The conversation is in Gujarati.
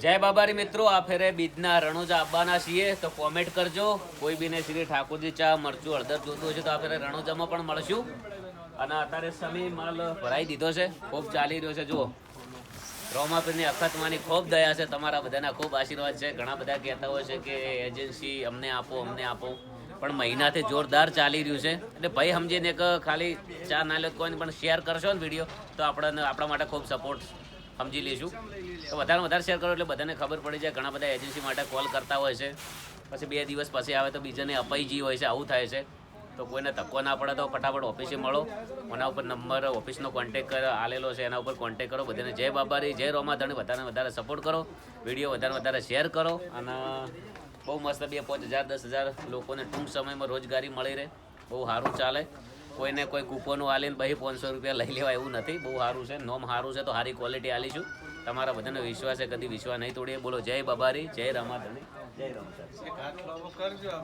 જય બાબારી મિત્રો, આ ફેરે બીજના રણોજા આવવાના છીએ, તો કોમેન્ટ કરજો. કોઈ બીને શ્રી ઠાકોરજી ચા, મરચું, હળદર જોતું હોય છે, તો આ ફેરે રણોજામાં પણ મળશું. અને અત્યારે સમી માલ ભરાઈ દીધો છે, ખૂબ ચાલી રહ્યો છે, જુઓ. રોમાપીરની અખતમાની ખૂબ દયા છે, તમારા બધાના ખૂબ આશીર્વાદ છે. ઘણા બધા કહેતા હોય છે કે એજન્સી અમને આપો અમને આપો. પણ મહિનાથી જોરદાર ચાલી રહ્યું છે. એટલે ભાઈ, સમજીને એક ખાલી ચા ના લે, કોઈને પણ શેર કરશો ને વીડિયો તો આપણને, આપણા માટે ખૂબ સપોર્ટ સમજી લઈશું તો વધારે વધારે શેર કરો એટલે બધાને ખબર પડી જાય. ઘણા બધા એજન્સી માટે કોલ કરતા હોય છે. પછી બે દિવસ પછી આવે તો બીજાને અપાઈ જી હોય છે, આવું થાય છે. તો કોઈને ધક્કો ના પડે તો ફટાફટ ઓફિસે મળો. એના ઉપર નંબર ઓફિસનો કોન્ટેક આલેલો છે, એના ઉપર કોન્ટેક કરો. બધાને જય બાબારી, જય રોમાધણી. વધારે વધારે સપોર્ટ કરો. વીડિયો વધારે વધારે શેર કરો. અને બહુ મસ્ત બે પાંચ હજાર, દસ હજાર લોકોને ટૂંક સમયમાં રોજગારી મળી રહે. બહુ સારું ચાલે. કોઈને કોઈ કૂપનો આલીને પછી પાંચસો રૂપિયા લઈ લેવા એવું નથી. બહુ સારું છે. નોમ સારું છે તો સારી ક્વોલિટી આલીશું તમારા બધાને વિશ્વાસ છે, કદી વિશ્વાસ નહીં તોડીએ. બોલો, જય બબારી, જય રમાધણી, જય રમતા